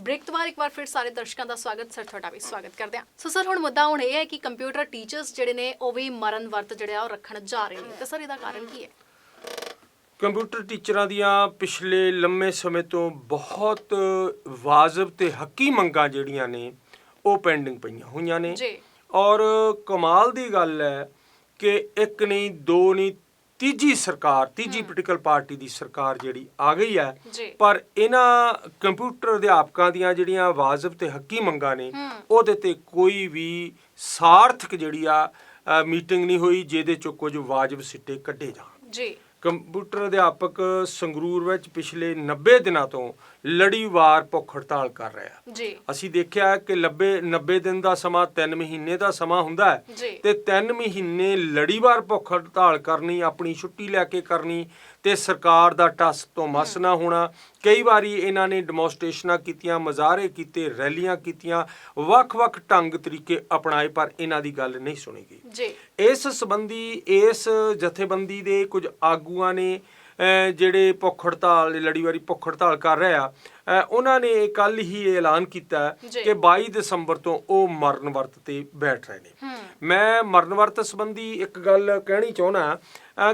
Break ਤੋਂ ਬਾਅਦ ਇੱਕ ਵਾਰ ਫਿਰ ਸਾਰੇ ਦਰਸ਼ਕਾਂ ਦਾ ਸਵਾਗਤ ਸਰ ਤੁਹਾਡਾ ਵੀ ਸਵਾਗਤ ਕਰਦੇ ਹਾਂ। ਸੋ ਸਰ ਹੁਣ ਮੁੱਦਾ ਹੁਣ ਇਹ ਹੈ ਕਿ ਕੰਪਿਊਟਰ ਟੀਚਰਸ ਜਿਹੜੇ ਨੇ ਉਹ ਵੀ ਮਰਨ ਵਰਤ ਜਿਹੜੇ ਆ ਉਹ ਰੱਖਣ ਜਾ ਰਹੇ ਨੇ। ਤੇ ਸਰ ਇਹਦਾ ਕਾਰਨ ਕੀ ਹੈ? ਕੰਪਿਊਟਰ ਟੀਚਰਾਂ ਦੀਆਂ ਪਿਛਲੇ ਲੰਮੇ ਸਮੇਂ ਤੋਂ ਬਹੁਤ ਵਾਜਬ ਤੇ ਹੱਕੀ ਮੰਗਾਂ ਜਿਹੜੀਆਂ ਨੇ ਉਹ ਪੈਂਡਿੰਗ ਪਈਆਂ ਹੋਈਆਂ ਨੇ। ਜੀ। ਔਰ ਕਮਾਲ ਦੀ ਗੱਲ ਹੈ ਕਿ ਇੱਕ ਨਹੀਂ ਦੋ ਨਹੀਂ ਤੀਜੀ ਸਰਕਾਰ ਤੀਜੀ ਪੋਲੀਟੀਕਲ ਪਾਰਟੀ ਦੀ ਸਰਕਾਰ ਜਿਹੜੀ ਆ ਗਈ ਹੈ। ਪਰ ਇਹਨਾਂ ਕੰਪਿਊਟਰ ਅਧਿਆਪਕਾਂ ਦੀਆਂ ਜਿਹੜੀਆਂ ਵਾਜਬ ਤੇ ਹੱਕੀ ਮੰਗਾਂ ਨੇ। ਉਹਦੇ ਤੇ ਕੋਈ ਵੀ ਸਾਰਥਕ ਜਿਹੜੀ ਆ ਮੀਟਿੰਗ ਨਹੀਂ ਹੋਈ ਜਿਹਦੇ ਚੋਂ ਕੁਝ ਵਾਜਬ ਸਿੱਟੇ ਕੱਢੇ ਜਾਣ। ਜੀ। ਕੰਪਿਊਟਰ ਅਧਿਆਪਕ ਸੰਗਰੂਰ ਵਿੱਚ ਪਿਛਲੇ 90 ਦਿਨਾਂ ਤੋਂ ਲੜੀਵਾਰ ਭੁੱਖ ਹੜਤਾਲ ਕਰ ਰਿਹਾ। ਜੀ। ਅਸੀਂ ਦੇਖਿਆ ਕਿ 90 90 ਦਿਨ ਦਾ ਸਮਾਂ 3 ਮਹੀਨੇ ਦਾ ਸਮਾਂ ਹੁੰਦਾ ਹੈ। ਤੇ 3 ਮਹੀਨੇ ਲੜੀਵਾਰ ਭੁੱਖ ਹੜਤਾਲ ਕਰਨੀ ਆਪਣੀ ਛੁੱਟੀ ਲੈ ਕੇ ਕਰਨੀ ਤੇ ਸਰਕਾਰ ਦਾ ਟਸ ਤੋਂ ਮਸ ਨਾ ਹੋਣਾ। ਕਈ ਵਾਰੀ ਇਹਨਾਂ ਨੇ ਡੈਮੋਨਸਟ੍ਰੇਸ਼ਨਾਂ ਕੀਤੀਆਂ ਮਜ਼ਾਰੇ ਕੀਤੇ ਰੈਲੀਆਂ ਕੀਤੀਆਂ ਵੱਖ-ਵੱਖ ਢੰਗ ਤਰੀਕੇ ਅਪਣਾਏ ਪਰ ਇਹਨਾਂ ਦੀ ਗੱਲ ਨਹੀਂ ਸੁਣੀ ਗਈ। ਜੀ। ਇਸ ਸੰਬੰਧੀ ਇਸ ਜਥੇਬੰਦੀ ਦੇ ਕੁਝ ਆਗੂਆਂ ਨੇ ਜਿਹੜੇ ਭੁੱਖ ਹੜਤਾਲ ਲੜੀਵਾਰੀ ਭੁੱਖ ਹੜਤਾਲ ਕਰ ਰਹੇ ਆ ਉਹਨਾਂ ਨੇ ਕੱਲ ਹੀ ਇਹ ਐਲਾਨ ਕੀਤਾ। ਕਿ 22 ਦਸੰਬਰ ਤੋਂ ਉਹ ਮਰਨ ਵਰਤ ਤੇ ਬੈਠ ਰਹੇ ਨੇ। ਮੈਂ ਮਰਨ ਵਰਤ ਸੰਬੰਧੀ ਇੱਕ ਗੱਲ ਕਹਿਣੀ ਚਾਹੁੰਦਾ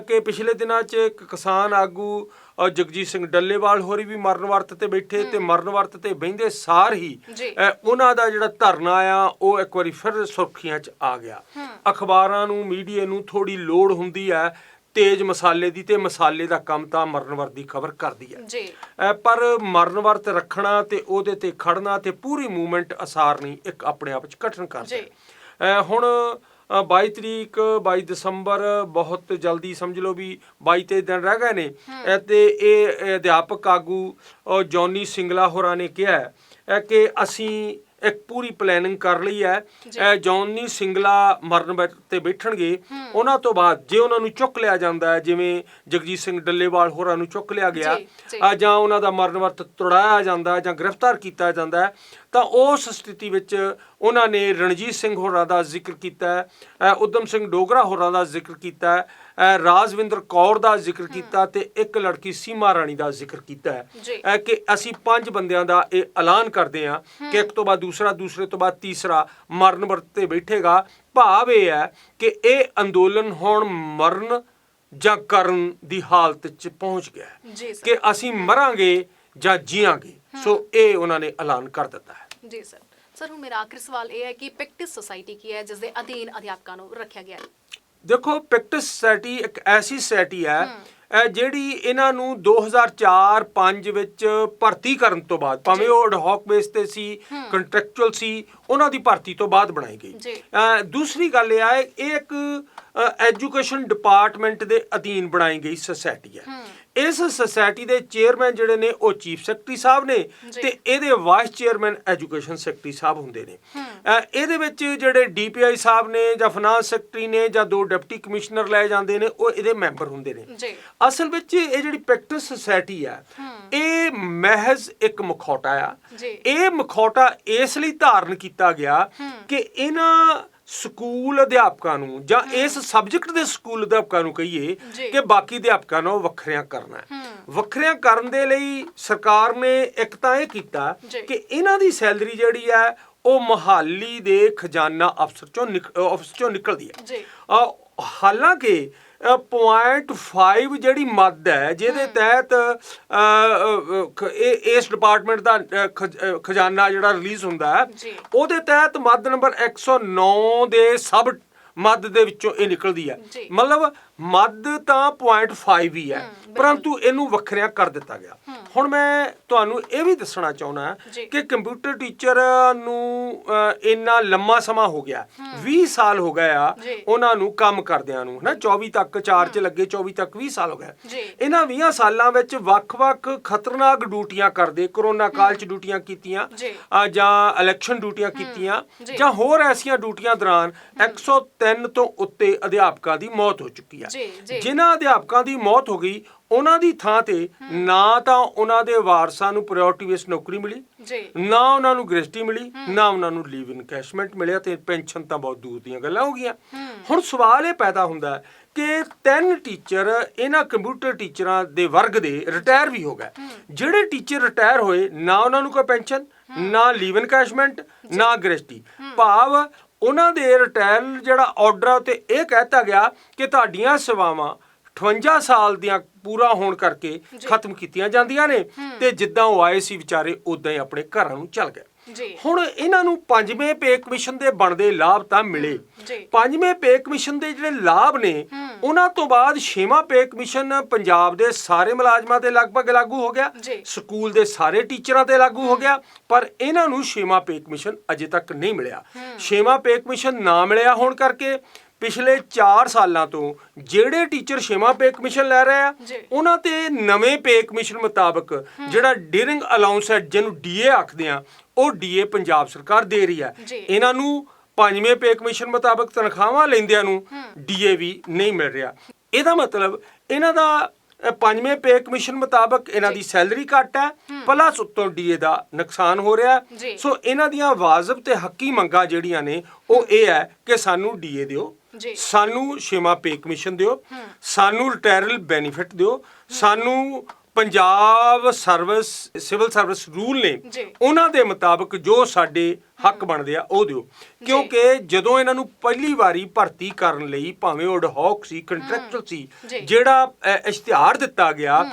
ਕਿ ਪਿਛਲੇ ਦਿਨਾਂ 'ਚ ਇੱਕ ਕਿਸਾਨ ਆਗੂ ਜਗਜੀਤ ਸਿੰਘ ਡੱਲੇਵਾਲ ਹੋਰੀ ਵੀ ਮਰਨ ਵਰਤ ਤੇ ਬੈਠੇ ਤੇ ਮਰਨ ਵਰਤ ਤੇ ਬਹਿੰਦੇ ਸਾਰ ਹੀ ਉਹਨਾਂ ਦਾ ਜਿਹੜਾ ਧਰਨਾ ਆ ਉਹ ਇੱਕ ਵਾਰੀ ਫਿਰ ਸੁਰਖੀਆਂ 'ਚ ਆ ਗਿਆ। ਅਖਬਾਰਾਂ ਨੂੰ ਮੀਡੀਆ ਨੂੰ ਥੋੜੀ ਲੋੜ ਹੁੰਦੀ ਹੈ ਤੇਜ਼ ਮਸਾਲੇ ਦੀ ਤੇ ਮਸਾਲੇ ਦਾ ਕੰਮ ਤਾਂ ਮਰਨ ਵਰਤ ਦੀ ਖਬਰ ਕਰਦੀ ਹੈ ਜੀ ਪਰ ਮਰਨ ਵਰਤ ਰੱਖਣਾ ਤੇ ਉਹਦੇ ਤੇ ਖੜਨਾ ਤੇ ਪੂਰੀ ਮੂਵਮੈਂਟ ਅਸਾਰ ਨਹੀਂ ਇੱਕ ਆਪਣੇ ਆਪ 'ਚ ਕਠਨ ਕਰਦਾ ਜੀ। ਹੈ। ਹੁਣ ਅਹ 22 ਤਰੀਕ 22 ਦਸੰਬਰ ਬਹੁਤ ਜਲਦੀ ਸਮਝ ਲਓ ਵੀ 22 ਤੇ ਦਿਨ ਰਹਿ ਗਏ ਨੇ ਤੇ ਇਹ ਅਧਿਆਪਕ ਆਗੂ ਜੌਨੀ ਸਿੰਗਲਾ ਹੋਰਾਂ ਨੇ ਕਿਹਾ ਕਿ ਅਸੀਂ ਇੱਕ ਪੂਰੀ ਪਲੈਨਿੰਗ ਕਰ ਲਈ ਹੈ। ਜੌਨੀ ਸਿੰਗਲਾ ਮਰਨ ਤੇ ਬੈਠਣਗੇ। ਉਹਨਾਂ ਤੋਂ ਬਾਅਦ ਜੇ ਉਹਨਾਂ ਨੂੰ ਚੁੱਕ ਲਿਆ ਜਾਂਦਾ ਹੈ ਜਿਵੇਂ ਜਗਜੀਤ ਸਿੰਘ ਡੱਲੇਵਾਲ ਹੋਰਾਂ ਨੂੰ ਚੁੱਕ ਲਿਆ ਗਿਆ ਜੀ, ਜੀ। ਆ ਜਾਂ ਉਹਨਾਂ ਦਾ ਮਰਨ ਵਰਤ ਤੁੜਾਇਆ ਜਾਂਦਾ ਜਾਂ ਗ੍ਰਿਫਤਾਰ ਕੀਤਾ ਜਾਂਦਾ ਤਾਂ ਉਸ ਸਥਿਤੀ ਵਿੱਚ ਉਹਨਾਂ ਨੇ ਰਣਜੀਤ ਸਿੰਘ ਹੋਰਾਂ ਦਾ ਜ਼ਿਕਰ ਕੀਤਾ ਹੈ ਉਦਮ ਸਿੰਘ ਡੋਗਰਾ ਹੋਰਾਂ ਦਾ ਜ਼ਿਕਰ ਕੀਤਾ ਹੈ ਰਾਜਵਿੰਦਰ ਕੌਰ ਦਾ ਜ਼ਿਕਰ ਕੀਤਾ ਤੇ ਇੱਕ ਲੜਕੀ ਸੀਮਾ ਰਾਣੀ ਦਾ ਜ਼ਿਕਰ ਕੀਤਾ ਹੈ। ਕਿ ਅਸੀਂ ਪੰਜ ਬੰਦਿਆਂ ਦਾ ਇਹ ਐਲਾਨ ਕਰਦੇ ਹਾਂ ਕਿ ਇੱਕ ਤੋਂ ਬਾਅਦ ਦੂਸਰਾ ਦੂਸਰੇ ਤੋਂ ਬਾਅਦ ਤੀਸਰਾ ਮਰਨ ਵਰਤ ਤੇ ਬੈਠੇਗਾ। ਭਾਵ ਇਹ ਹੈ ਕਿ ਇਹ ਅੰਦੋਲਨ ਹੁਣ ਮਰਨ ਜਾਂ ਕਰਨ ਦੀ ਹਾਲਤ 'ਚ ਪਹੁੰਚ ਗਿਆ ਹੈ ਕਿ ਅਸੀਂ ਮਰਾਂਗੇ ਜਾਂ ਜੀਵਾਂਗੇ ਸੋ ਇਹ ਉਹਨਾਂ ਨੇ ਐਲਾਨ ਕਰ ਦਿੱਤਾ ਹੈ। ਜੀ ਸਰ। ਸਰ ਹੁਣ ਮੇਰਾ ਆਖਰੀ ਸਵਾਲ ਇਹ ਹੈ ਕਿ ਪ੍ਰੈਕਟਿਸ ਸੁਸਾਇਟੀ ਕੀ ਹੈ ਜਿਸ ਦੇ ਅਧੀਨ ਅਧਿਆਪਕਾਂ ਨੂੰ ਰੱਖਿਆ ਗਿਆ ਹੈ? ਦੇਖੋ ਪ੍ਰੈਕਟਿਸ ਸੋਸਾਇਟੀ ਇੱਕ ਐਸੀ ਸੋਸਾਇਟੀ ਹੈ ਅਹ ਜਿਹੜੀ ਇਹਨਾਂ ਨੂੰ 2004-5 ਵਿੱਚ ਭਰਤੀ ਕਰਨ ਤੋਂ ਬਾਅਦ ਭਾਵੇਂ ਉਹ ਐਡਹੌਕ ਬੇਸ ਤੇ ਸੀ ਕੰਟਰੈਕਚੁਅਲ ਸੀ ਉਹਨਾਂ ਦੀ ਭਰਤੀ ਤੋਂ ਬਾਅਦ ਬਣਾਈ ਗਈ। ਜੀ। ਅਹ ਦੂਸਰੀ ਗੱਲ ਇਹ ਹੈ ਇਹ ਇੱਕ ਐਜੂਕੇਸ਼ਨ ਡਿਪਾਰਟਮੈਂਟ ਦੇ ਅਧੀਨ ਬਣਾਈ ਗਈ ਸੁਸਾਇਟੀ ਹੈ। ਇਸ ਸੁਸਾਇਟੀ ਦੇ ਚੇਅਰਮੈਨ ਜਿਹੜੇ ਨੇ ਉਹ ਚੀਫ ਸੈਕਟਰੀ ਸਾਹਿਬ ਨੇ। ਤੇ ਇਹਦੇ ਵਾਈਸ ਚੇਅਰਮੈਨ ਐਜੂਕੇਸ਼ਨ ਸੈਕਟਰੀ ਸਾਹਿਬ ਹੁੰਦੇ ਨੇ। ਇਹਦੇ ਵਿੱਚ ਜਿਹੜੇ ਡੀਪੀਆਈ ਸਾਹਿਬ ਨੇ ਜਾਂ ਫਾਈਨਾਂਸ ਸੈਕਟਰੀ ਨੇ ਜਾਂ ਦੋ ਡਿਪਟੀ ਕਮਿਸ਼ਨਰ ਲਏ ਜਾਂਦੇ ਨੇ ਉਹ ਇਹਦੇ ਮੈਂਬਰ ਹੁੰਦੇ ਨੇ। ਅਸਲ ਵਿੱਚ ਇਹ ਜਿਹੜੀ ਪ੍ਰੈਕਟਿਸ ਸੁਸਾਇਟੀ ਆ ਇਹ ਮਹਿਜ਼ ਇੱਕ ਮਖੌਟਾ ਆ। ਇਹ ਮਖੌਟਾ ਇਸ ਲਈ ਧਾਰਨ ਕੀਤਾ ਗਿਆ ਕਿ ਇਹਨਾਂ ਸਕੂਲ ਅਧਿਆਪਕਾਂ ਨੂੰ ਜਾਂ ਇਸ ਸਬਜੈਕਟ ਦੇ ਸਕੂਲ ਅਧਿਆਪਕਾਂ ਨੂੰ ਕਹੀਏ। ਕਿ ਬਾਕੀ ਅਧਿਆਪਕਾਂ ਨੂੰ ਵੱਖਰਿਆਂ ਕਰਨਾ ਹੈ। ਵੱਖਰਿਆਂ ਕਰਨ ਦੇ ਲਈ ਸਰਕਾਰ ਨੇ ਇੱਕ ਤਾਂ ਇਹ ਕੀਤਾ। ਕਿ ਇਹਨਾਂ ਦੀ ਸੈਲਰੀ ਜਿਹੜੀ ਹੈ ਉਹ ਮਹਾਲੀ ਦੇ ਖਜ਼ਾਨਾ ਅਫਸਰ ਚੋਂ ਆਫਿਸ ਚੋਂ ਨਿਕਲਦੀ ਹੈ। ਹਾਲਾਂਕਿ 0.5 ਜਿਹੜੀ ਮੱਦ ਹੈ ਜਿਹਦੇ ਤਹਿਤ ਇਹ ਇਸ ਡਿਪਾਰਟਮੈਂਟ ਦਾ ਖਜ਼ਾਨਾ ਜਿਹੜਾ ਰਿਲੀਜ਼ ਹੁੰਦਾ ਹੈ। ਉਹਦੇ ਤਹਿਤ ਮੱਦ ਨੰਬਰ 109 ਦੇ ਸਬ ਮੱਦ ਦੇ ਵਿੱਚੋਂ ਇਹ ਨਿਕਲਦੀ ਹੈ। ਮਤਲਬ ਮੱਦ ਤਾਂ 0.5 ਹੀ ਹੈ ਪਰੰਤੂ ਇਹਨੂੰ ਵੱਖਰਿਆਂ ਕਰ ਦਿੱਤਾ ਗਿਆ। ਹੁਣ ਮੈਂ ਤੁਹਾਨੂੰ ਇਹ ਵੀ ਦੱਸਣਾ ਚਾਹੁੰਦਾ। ਕਿ ਕੰਪਿਊਟਰ ਟੀਚਰ ਨੂੰ ਇੰਨਾ ਲੰਮਾ ਸਮਾਂ ਹੋ ਗਿਆ। 20 ਸਾਲ ਹੋ ਗਏ ਆ। ਉਹਨਾਂ ਨੂੰ ਕੰਮ ਕਰਦਿਆਂ ਨੂੰ ਹਨਾ? 24 ਤੱਕ 4 ਚ ਲੱਗੇ 24 ਤੱਕ 20 ਸਾਲ ਹੋ ਗਏ। ਇਹਨਾਂ 20 ਸਾਲਾਂ ਵਿੱਚ ਵੱਖ-ਵੱਖ ਖਤਰਨਾਕ ਡਿਊਟੀਆਂ ਕਰਦੇ ਕਰੋਨਾ ਕਾਲ ਚ ਡਿਊਟੀਆਂ ਕੀਤੀਆਂ ਜੀ। ਇਲੈਕਸ਼ਨ ਡਿਊਟੀਆਂ ਕੀਤੀਆਂ ਜੀ। ਹੋਰ ਐਸੀਆਂ ਡਿਊਟੀਆਂ ਦੌਰਾਨ 103 ਤੋਂ ਉੱਤੇ ਅਧਿਆਪਕਾਂ ਦੀ ਮੌਤ ਹੋ ਚੁੱਕੀ ਆ। ਜੀ। ਜਿਨ੍ਹਾਂ ਅਧਿਆਪਕਾਂ ਦੀ ਮੌਤ ਹੋ ਗਈ ਉਹਨਾਂ ਦੀ ਥਾਂ ਤੇ ਨਾ ਤਾਂ ਉਹਨਾਂ ਦੇ ਵਾਰਸਾਂ ਨੂੰ ਪ੍ਰਾਇੋਰਟੀ ਬੇਸ ਨੌਕਰੀ ਮਿਲੀ ਨਾ ਉਹਨਾਂ ਨੂੰ ਗ੍ਰੈਜੂਟੀ ਮਿਲੀ ਨਾ ਉਹਨਾਂ ਨੂੰ ਲੀਵ ਇਨਕੈਸ਼ਮੈਂਟ ਮਿਲਿਆ ਤੇ ਪੈਨਸ਼ਨ ਤਾਂ ਬਹੁਤ ਦੂਰ ਦੀਆਂ ਗੱਲਾਂ ਹੋ ਗਈਆਂ। ਹੁਣ ਸਵਾਲ ਇਹ ਪੈਦਾ ਹੁੰਦਾ ਹੈ ਕਿ ਤਿੰਨ ਟੀਚਰ ਇਹਨਾਂ ਕੰਪਿਊਟਰ ਟੀਚਰਾਂ ਦੇ ਵਰਗ ਦੇ ਰਿਟਾਇਰ ਵੀ ਹੋ ਗਏ। ਜਿਹੜੇ ਟੀਚਰ ਰਿਟਾਇਰ ਹੋਏ ਨਾ ਉਹਨਾਂ ਨੂੰ ਕੋਈ ਪੈਨਸ਼ਨ ਨਾ ਲੀਵ ਇਨਕੈਸ਼ਮੈਂਟ ਨਾ ਗ੍ਰੈਜੂਟੀ ਭਾਵ ਉਹਨਾਂ ਦੇ ਰਿਟਾਇਰ ਜਿਹੜਾ ਆਰਡਰ ਤੇ ਇਹ ਕਹਿਤਾ ਗਿਆ ਕਿ ਤੁਹਾਡੀਆਂ ਸੇਵਾਵਾਂ 58 ਸਾਲ ਦੀਆਂ ਪੂਰਾ ਹੋਣ ਕਰਕੇ ਖਤਮ ਕੀਤੀਆਂ ਜਾਂਦੀਆਂ ਨੇ ਤੇ ਜਿੱਦਾਂ ਉਹ ਆਏ ਸੀ ਵਿਚਾਰੇ ਉਦਾਂ ਹੀ ਆਪਣੇ ਘਰਾਂ ਨੂੰ ਚੱਲ ਗਏ। ਜੀ। ਹੁਣ ਇਹਨਾਂ ਨੂੰ ਪੰਜਵੇਂ ਪੇ ਕਮਿਸ਼ਨ ਦੇ ਬਣਦੇ ਲਾਭ ਤਾਂ ਮਿਲੇ। ਪੰਜਵੇਂ ਪੇ ਕਮਿਸ਼ਨ ਦੇ ਜਿਹੜੇ ਲਾਭ ਨੇ ਉਹਨਾਂ ਤੋਂ ਬਾਅਦ ਛੇਵਾਂ ਪੇ ਕਮਿਸ਼ਨ ਪੰਜਾਬ ਦੇ ਸਾਰੇ ਮੁਲਾਜ਼ਮਾਂ ਤੇ ਲਗਭਗ ਲਾਗੂ ਹੋ ਗਿਆ। ਸਕੂਲ ਦੇ ਸਾਰੇ ਟੀਚਰਾਂ ਤੇ ਲਾਗੂ ਹੋ ਗਿਆ। ਪਰ ਇਹਨਾਂ ਨੂੰ ਛੇਵਾਂ ਪੇ ਕਮਿਸ਼ਨ ਅਜੇ ਤੱਕ ਨਹੀਂ ਮਿਲਿਆ। ਛੇਵਾਂ ਪੇ ਕਮਿਸ਼ਨ ਨਾ ਮਿਲਿਆ ਹੋਣ ਕਰਕੇ ਪਿਛਲੇ 4 ਸਾਲਾਂ ਤੋਂ ਜਿਹੜੇ ਟੀਚਰ ਛੇਵਾਂ ਪੇ ਕਮਿਸ਼ਨ ਲੈ ਰਹੇ ਆ। ਉਹਨਾਂ ਤੇ ਨਵੇਂ ਪੇ ਕਮਿਸ਼ਨ ਮੁਤਾਬਕ ਜਿਹੜਾ ਡੀਰਿੰਗ ਅਲਾਉਂਸ ਹੈ ਜਿਹਨੂੰ ਡੀਏ ਆਖਦੇ ਆ ਉਹ ਡੀਏ ਪੰਜਾਬ ਸਰਕਾਰ ਦੇ ਰਹੀ ਹੈ। ਇਹਨਾਂ ਨੂੰ ਪੰਜਵੇਂ ਪੇ ਕਮਿਸ਼ਨ ਮੁਤਾਬਕ ਤਨਖਾਹਾਂ ਲੈਂਦਿਆਂ ਨੂੰ ਡੀਏ ਵੀ ਨਹੀਂ ਮਿਲ ਰਿਹਾ ਇਹਦਾ ਮਤਲਬ ਇਹਨਾਂ ਦਾ ਪੰਜਵੇਂ ਪੇ ਕਮਿਸ਼ਨ ਮੁਤਾਬਕ ਇਹਨਾਂ ਦੀ ਸੈਲਰੀ ਘੱਟ ਹੈ ਪਲੱਸ ਉੱਤੋਂ ਡੀਏ ਦਾ ਨੁਕਸਾਨ ਹੋ ਰਿਹਾ। ਸੋ ਇਹਨਾਂ ਦੀਆਂ ਵਾਜਬ ਤੇ ਹੱਕੀ ਮੰਗਾਂ ਜਿਹੜੀਆਂ ਨੇ ਉਹ ਇਹ ਹੈ ਕਿ ਸਾਨੂੰ ਡੀਏ ਦਿਓ। ਸਾਨੂੰ ਛੇਵਾਂ ਪੇ ਕਮਿਸ਼ਨ ਦਿਓ ਸਾਨੂੰ ਰਿਟਾਇਰਲ ਬੈਨੀਫਿਟ ਦਿਓ ਸਾਨੂੰ Punjab service civil service rule ਨੇ। ਉਹਨਾਂ ਦੇ ਮੁਤਾਬਕ ਜੋ ਸਾਡੇ ਹੱਕ ਬਣਦੇ ਆ ਉਹ ਦਿਓ। ਕਿਉਂਕਿ ਜਦੋਂ ਇਹਨਾਂ ਨੂੰ ਪਹਿਲੀ ਵਾਰੀ ਭਰਤੀ ਕਰਨ ਲਈ ਭਾਵੇਂ ਉਹ ਹੌਕ ਸੀ ਕੰਟਰੈਕਚੁਅਲ ਸੀ। ਜਿਹੜਾ ਇਸ਼ਤਿਹਾਰ ਦਿੱਤਾ ਗਿਆ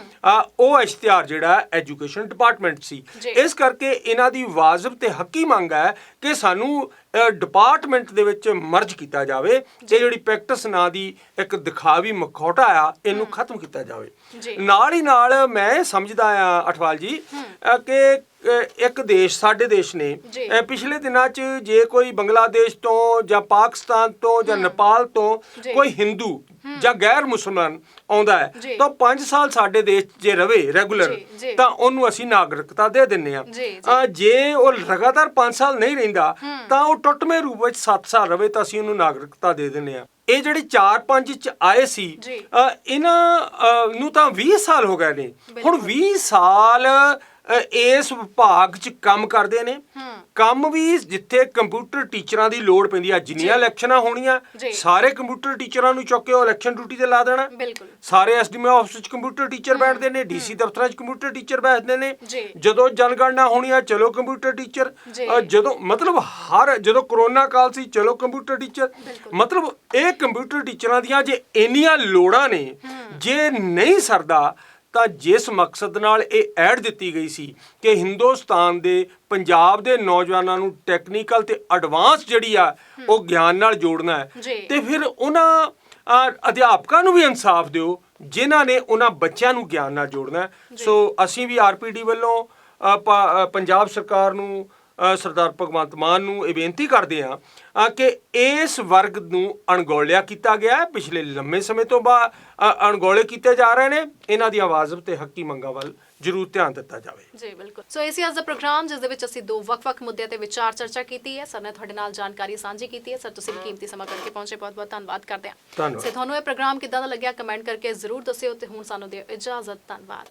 ਉਹ ਇਸ਼ਤਿਹਾਰ ਜਿਹੜਾ ਐਜੂਕੇਸ਼ਨ ਡਿਪਾਰਟਮੈਂਟ ਸੀ। ਇਸ ਕਰਕੇ ਇਹਨਾਂ ਦੀ ਵਾਜਬ ਤੇ ਹੱਕੀ ਮੰਗ ਹੈ ਕਿ ਸਾਨੂੰ ਡਿਪਾਰਟਮੈਂਟ ਦੇ ਵਿੱਚ ਮਰਜ ਕੀਤਾ ਜਾਵੇ ਤੇ ਜਿਹੜੀ ਪ੍ਰੈਕਟਿਸ ਨਾਂ ਦੀ ਇੱਕ ਦਿਖਾਵੀ ਮਖੌਟਾ ਆ ਇਹਨੂੰ ਖਤਮ ਕੀਤਾ ਜਾਵੇ। ਨਾਲ ਹੀ ਨਾਲ ਮੈਂ ਸਮਝਦਾ ਆ ਅਠਵਾਲ ਜੀ ਕਿ ਇੱਕ ਦੇਸ਼ ਸਾਡੇ ਦੇਸ਼ ਨੇ ਪਿਛਲੇ ਦਿਨਾਂ 'ਚ ਜੇ ਕੋਈ ਬੰਗਲਾਦੇਸ਼ ਤੋਂ ਜਾਂ ਪਾਕਿਸਤਾਨ ਤੋਂ ਜਾਂ ਨੇਪਾਲ ਤੋਂ। ਕੋਈ ਹਿੰਦੂ ਜਾਂ ਗੈਰ ਮੁਸਲਮਾਨ ਆਉਂਦਾ ਹੈ। ਤਾਂ 5 ਸਾਲ ਸਾਡੇ ਦੇਸ਼ 'ਚ ਜੇ ਰਵੇ ਰੈਗੂਲਰ। ਤਾਂ ਉਹਨੂੰ ਅਸੀਂ ਨਾਗਰਿਕਤਾ ਦੇ ਦਿੰਨੇ ਆ ਜੀ, ਉਹ ਲਗਾਤਾਰ 5 ਸਾਲ ਨਹੀਂ ਰਹਿੰਦਾ ਤਾਂ ਉਹ ਟੁੱਟਵੇਂ ਰੂਪ ਵਿੱਚ 7 ਸਾਲ ਰਵੇ ਤਾਂ ਅਸੀਂ ਉਹਨੂੰ ਨਾਗਰਿਕਤਾ ਦੇ ਦਿੰਨੇ ਆ ਇਹ ਜਿਹੜੇ 4-5 ਚ ਆਏ ਸੀ ਇਹਨਾਂ ਨੂੰ ਤਾਂ 20 ਸਾਲ ਹੋ ਗਏ ਨੇ। ਹੁਣ 20 ਸਾਲ ਇਸ ਵਿਭਾਗ 'ਚ ਕੰਮ ਕਰਦੇ ਨੇ। ਕੰਮ ਵੀ ਜਿੱਥੇ ਕੰਪਿਊਟਰ ਟੀਚਰਾਂ ਦੀ ਲੋੜ ਪੈਂਦੀ ਆ ਜਿੰਨੀਆਂ ਇਲੈਕਸ਼ਨਾਂ ਹੋਣੀਆਂ। ਸਾਰੇ ਕੰਪਿਊਟਰ ਟੀਚਰਾਂ ਨੂੰ ਚੁੱਕ ਕੇ ਉਹ ਇਲੈਕਸ਼ਨ ਡਿਊਟੀ ਤੇ ਲਾ ਦੇਣਾ। ਸਾਰੇ ਐਸਡੀਐਮ ਆਫਿਸ ਵਿੱਚ ਕੰਪਿਊਟਰ ਟੀਚਰ ਬੈਠਦੇ ਨੇ ਡੀਸੀ ਦਫ਼ਤਰਾਂ 'ਚ ਕੰਪਿਊਟਰ ਟੀਚਰ ਬੈਠਦੇ ਨੇ। ਜਦੋਂ ਜਨਗਣਨਾ ਹੋਣੀ ਆ ਚਲੋ ਕੰਪਿਊਟਰ ਟੀਚਰ। ਜਦੋਂ ਮਤਲਬ ਹਰ ਜਦੋਂ ਕਰੋਨਾ ਕਾਲ ਸੀ ਚਲੋ ਕੰਪਿਊਟਰ ਟੀਚਰ। ਮਤਲਬ ਇਹ ਕੰਪਿਊਟਰ ਟੀਚਰਾਂ ਦੀਆਂ ਜੇ ਇੰਨੀਆਂ ਲੋੜਾਂ ਨੇ ਜੇ ਨਹੀਂ ਸਰਦਾ ਤਾਂ ਜਿਸ ਮਕਸਦ ਨਾਲ ਇਹ ਐਡ ਦਿੱਤੀ ਗਈ ਸੀ ਕਿ ਹਿੰਦੁਸਤਾਨ ਦੇ ਪੰਜਾਬ ਦੇ ਨੌਜਵਾਨਾਂ ਨੂੰ ਟੈਕਨੀਕਲ ਤੇ ਐਡਵਾਂਸ ਜਿਹੜੀ ਆ ਉਹ ਗਿਆਨ ਨਾਲ ਜੋੜਨਾ ਹੈ। ਤੇ ਫਿਰ ਉਹਨਾਂ ਅਧਿਆਪਕਾਂ ਨੂੰ ਵੀ ਇਨਸਾਫ ਦਿਓ ਜਿਨ੍ਹਾਂ ਨੇ ਉਹਨਾਂ ਬੱਚਿਆਂ ਨੂੰ ਗਿਆਨ ਨਾਲ ਜੋੜਨਾ। ਸੋ ਅਸੀਂ ਵੀ ਆਰਪੀਡੀ ਵੱਲੋਂ ਪੰਜਾਬ ਸਰਕਾਰ ਨੂੰ ਸਰਦਾਰ ਭਗਵੰਤ ਮਾਨ ਨੂੰ ਇਹ ਬੇਨਤੀ ਕਰਦੇ ਆ ਕਿ ਇਸ ਵਰਗ ਨੂੰ ਅਣਗੌਲਿਆ ਕੀਤਾ ਗਿਆ ਹੈ। ਪਿਛਲੇ ਲੰਮੇ ਸਮੇਂ ਤੋਂ ਬਾ ਅਣਗੌਲੇ ਕੀਤੇ ਜਾ ਰਹੇ ਨੇ। ਇਹਨਾਂ ਦੀ ਆਵਾਜ਼ ਤੇ ਹੱਕੀ ਮੰਗਾਂ ਵੱਲ ਜ਼ਰੂਰ ਧਿਆਨ ਦਿੱਤਾ ਜਾਵੇ। ਜੀ ਬਿਲਕੁਲ। ਸੋ ਇਸੇ ਅੱਜ ਦਾ ਪ੍ਰੋਗਰਾਮ ਜਿਸ ਦੇ ਵਿੱਚ ਅਸੀਂ ਦੋ ਵੱਖ-ਵੱਖ ਮੁੱਦਿਆਂ ਤੇ ਵਿਚਾਰ ਚਰਚਾ ਕੀਤੀ ਹੈ। ਸਰ ਨੇ ਤੁਹਾਡੇ ਨਾਲ ਜਾਣਕਾਰੀ ਸਾਂਝੀ ਕੀਤੀ ਹੈ। ਸਰ ਤੁਸੀਂ ਵੀ ਕੀਮਤੀ ਸਮਾਂ ਕਰਕੇ ਪਹੁੰਚੇ। ਬਹੁਤ-ਬਹੁਤ ਧੰਨਵਾਦ ਕਰਦੇ ਹਾਂ। ਸੇ ਤੁਹਾਨੂੰ ਇਹ ਪ੍ਰੋਗਰਾਮ ਕਿੱਦਾਂ ਦਾ ਲੱਗਿਆ? ਕਮੈਂਟ ਕਰਕੇ ਜ਼ਰੂਰ ਦੱਸਿਓ ਤੇ ਹੁਣ ਸਾਨੂੰ ਦਿਓ ਇਜਾਜ਼ਤ। ਧੰਨਵਾਦ।